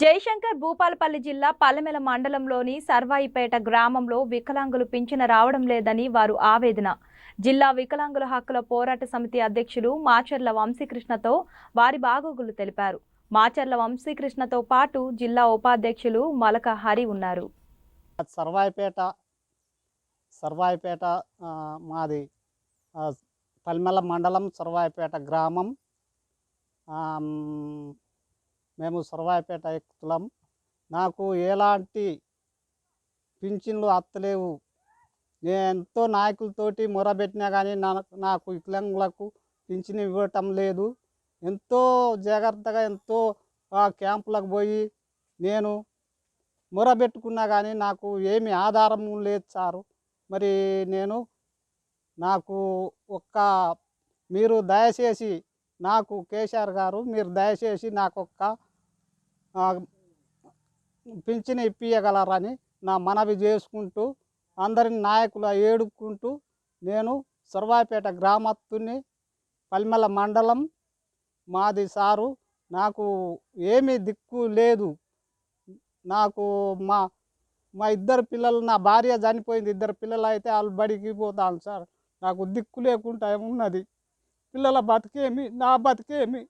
జయశంకర్ భూపాలపల్లి జిల్లా పల్లెమెల మండలంలోని సర్వాయిపేట గ్రామంలో వికలాంగులు పింఛన రావడం లేదని వారు ఆవేదన. జిల్లా వికలాంగుల హక్కుల పోరాట సమితి అధ్యక్షులు మాచర్ల వంశీకృష్ణతో వారి బాగోగులు తెలిపారు. మాచర్ల వంశీకృష్ణతో పాటు జిల్లా ఉపాధ్యక్షులు మలక హరి ఉన్నారు. సర్వాయిపేట సర్వాయిపేట మాది పల్మెల మండలం సర్వాయిపేట గ్రామం. మేము సురవాయపేట ఎక్కుతున్నాం నాకు ఎలాంటి పింఛన్లు అత్తలేవు. నేను ఎంతో నాయకులతోటి మొరబెట్టినా కానీ నా నాకు వికలాంగులకు పింఛన్ ఇవ్వటం లేదు. ఎంతో జాగ్రత్తగా ఎంతో క్యాంపులకు పోయి నేను మొరబెట్టుకున్నా కానీ నాకు ఏమి ఆధారం లేదు సారు. మరి నేను నాకు ఒక్క మీరు దయచేసి నాకు కేసీఆర్ గారు మీరు దయచేసి నాకు ఒక్క పింఛన్ ఇప్పియగలరని నా మనవి చేసుకుంటూ అందరిని నాయకులు ఏడుకుంటూ నేను సర్వాయిపేట గ్రామత్తుని పల్మెల మండలం మాది సారు. నాకు ఏమీ దిక్కు లేదు. నాకు మా మా ఇద్దరు పిల్లలు నా భార్య చనిపోయింది ఇద్దరు పిల్లలు అయితే వాళ్ళు బడికి పోతాను సార్. నాకు దిక్కు లేకుండా ఉన్నది పిల్లల బతికేమి నా బతికేమి?